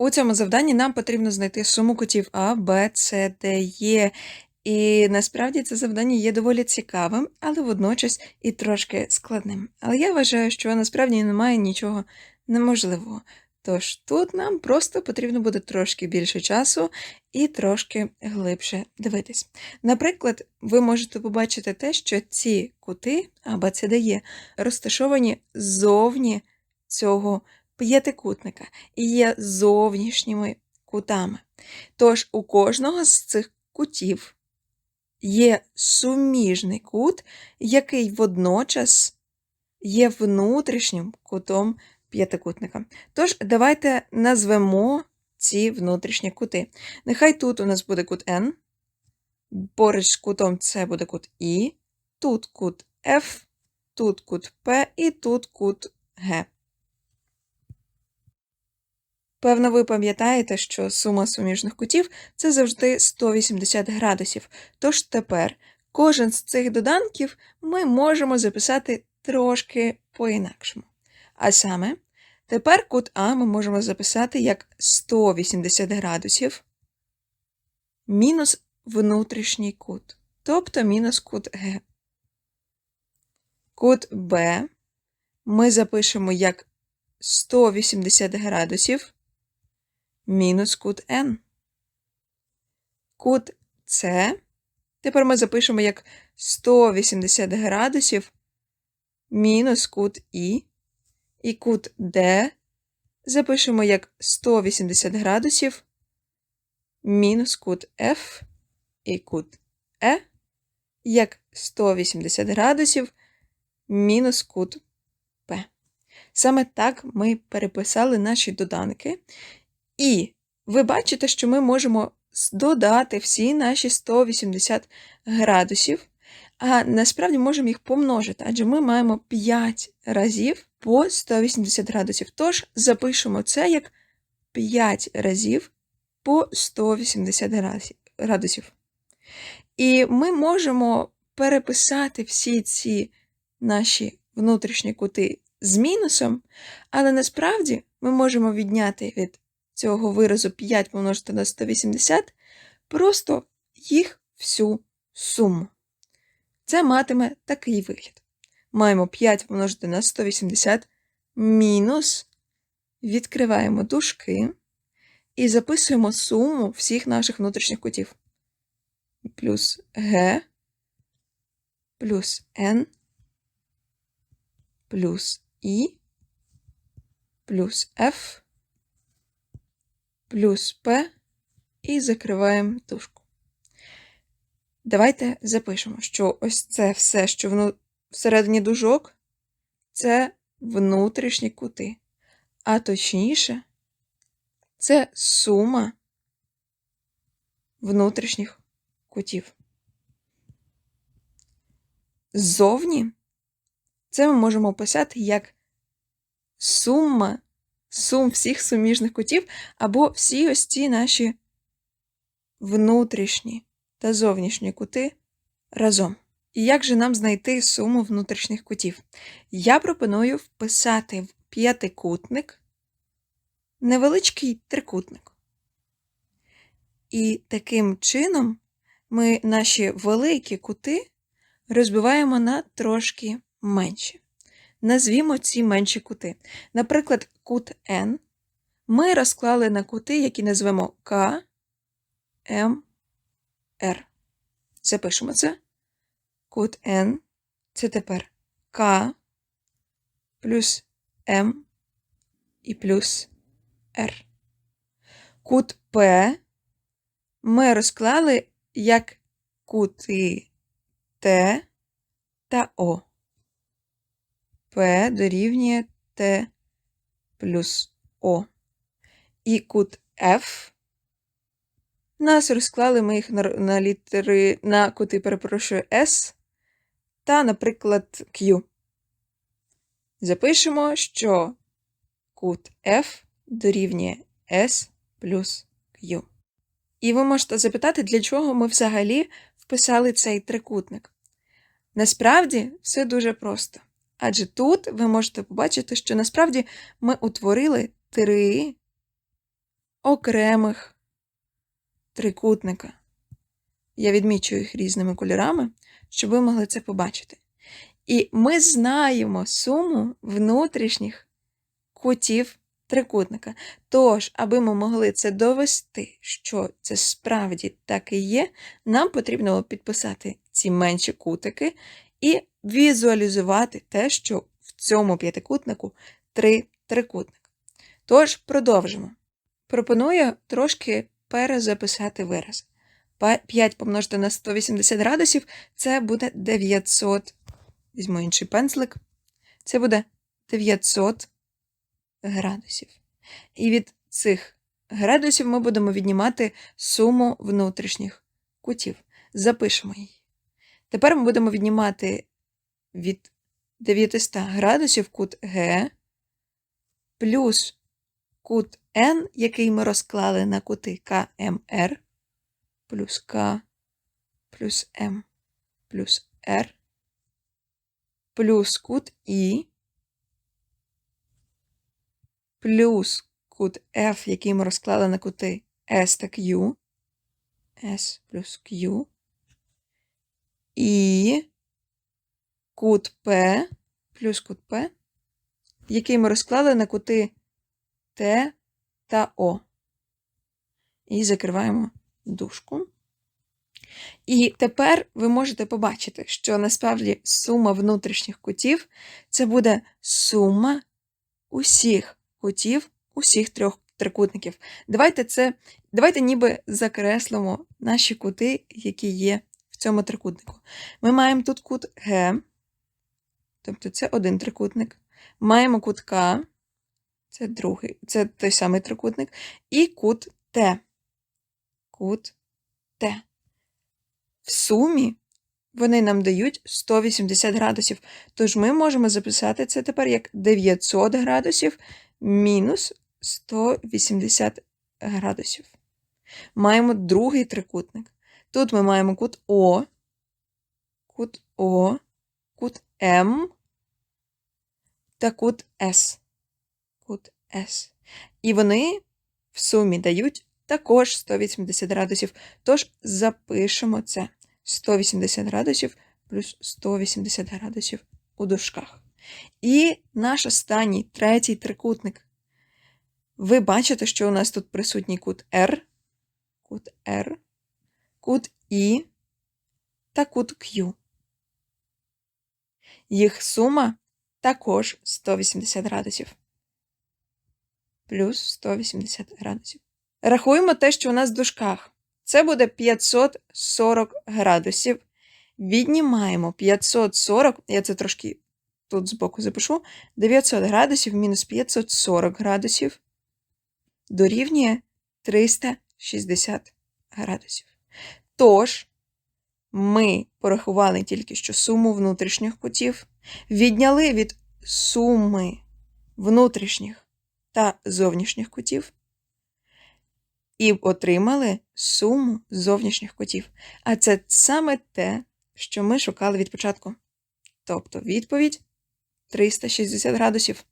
У цьому завданні нам потрібно знайти суму кутів А, Б, С, Д, Е. І насправді це завдання є доволі цікавим, але водночас і трошки складним. Але я вважаю, що насправді немає нічого неможливого. Тож тут нам просто потрібно буде трошки більше часу і трошки глибше дивитись. Наприклад, ви можете побачити те, що ці кути А, Б, С, Д, Е розташовані ззовні цього п'ятикутника і є зовнішніми кутами. Тож у кожного з цих кутів є суміжний кут, який водночас є внутрішнім кутом п'ятикутника. Тож давайте назвемо ці внутрішні кути. Нехай тут у нас буде кут N, поруч з кутом С буде кут І, тут кут F, тут кут П і тут кут Г. Певно, ви пам'ятаєте, що сума суміжних кутів це завжди 180 градусів. Тож тепер кожен з цих доданків ми можемо записати трошки по-інакшому. А саме, тепер кут А ми можемо записати як 180 градусів мінус внутрішній кут, тобто мінус кут Г. Кут Б ми запишемо як 180 градусів мінус кут N. Кут С тепер ми запишемо як 180 градусів мінус кут І. І кут Д запишемо як 180 градусів мінус кут F і кут Е як 180 градусів мінус кут П. Саме так ми переписали наші доданки. І ви бачите, що ми можемо додати всі наші 180 градусів, а насправді можемо їх помножити, адже ми маємо 5 разів по 180 градусів. Тож запишемо це як 5 разів по 180 градусів. І ми можемо переписати всі ці наші внутрішні кути з мінусом, але насправді ми можемо відняти від цього виразу 5 помножити на 180, просто їх всю суму. Це матиме такий вигляд. Маємо 5 помножити на 180 мінус, відкриваємо дужки і записуємо суму всіх наших внутрішніх кутів. Плюс Г, плюс N, плюс І, плюс F, плюс P і закриваємо дужку. Давайте запишемо, що ось це все, що всередині дужок, це внутрішні кути. А точніше, це сума внутрішніх кутів. Ззовні це ми можемо описати як сума сум всіх суміжних кутів, або всі ось ці наші внутрішні та зовнішні кути разом. І як же нам знайти суму внутрішніх кутів? Я пропоную вписати в п'ятикутник невеличкий трикутник. І таким чином ми наші великі кути розбиваємо на трошки менші. Назвімо ці менші кути. Наприклад, кут N ми розклали на кути, які назвемо К, М, Р. Запишемо це. Кут N це тепер К плюс М і плюс Р. Кут П ми розклали як кути Т та О. П дорівнює Т плюс О. І кут F. Нас розклали ми їх на, на літери на кути, перепрошую, S та, наприклад, Q. Запишемо, що кут F дорівнює S плюс Q. І ви можете запитати, для чого ми взагалі вписали цей трикутник. Насправді, все дуже просто. Адже тут ви можете побачити, що насправді ми утворили три окремих трикутника. Я відмічу їх різними кольорами, щоб ви могли це побачити. І ми знаємо суму внутрішніх кутів трикутника. Тож, аби ми могли це довести, що це справді так і є, нам потрібно підписати ці менші кутики і візуалізувати те, що в цьому п'ятикутнику три трикутника. Тож, продовжимо. Пропоную трошки перезаписати вираз. 5 помножити на 180 градусів це буде 900. Візьму інший пензлик. Це буде 900 градусів. І від цих градусів ми будемо віднімати суму внутрішніх кутів. Запишемо її. Тепер ми будемо віднімати від 900 градусів кут Г плюс кут N, який ми розклали на кути КМР, плюс К плюс М плюс Р, плюс кут І, плюс кут F, який ми розклали на кути S та Q, S плюс Q, і кут P плюс кут P, який ми розклали на кути Т та О. І закриваємо дужку. І тепер ви можете побачити, що насправді сума внутрішніх кутів це буде сума усіх кутів, усіх трьох трикутників. Давайте це, давайте ніби закреслимо наші кути, які є в цьому трикутнику. Ми маємо тут кут Г, тобто це один трикутник. Маємо кут К, це другий, це той самий трикутник, і кут Т. Кут Т. В сумі вони нам дають 180 градусів. Тож ми можемо записати це тепер як 900 градусів мінус 180 градусів. Маємо другий трикутник. Тут ми маємо кут О, кут О, кут М та кут С. Кут С. І вони в сумі дають також 180 градусів. Тож запишемо це 180 градусів плюс 180 градусів у дужках. І наш останній третій трикутник. Ви бачите, що у нас тут присутній кут R, кут R, кут І та кут Q. Їх сума також 180 градусів. Плюс 180 градусів. Рахуємо те, що у нас в дужках. Це буде 540 градусів. Віднімаємо 540, я це трошки тут збоку запишу. 900 градусів мінус 540 градусів дорівнює 360 градусів. Тож, ми порахували тільки що суму внутрішніх кутів, відняли від суми внутрішніх та зовнішніх кутів і отримали суму зовнішніх кутів. А це саме те, що ми шукали від початку. Тобто відповідь 360 градусів.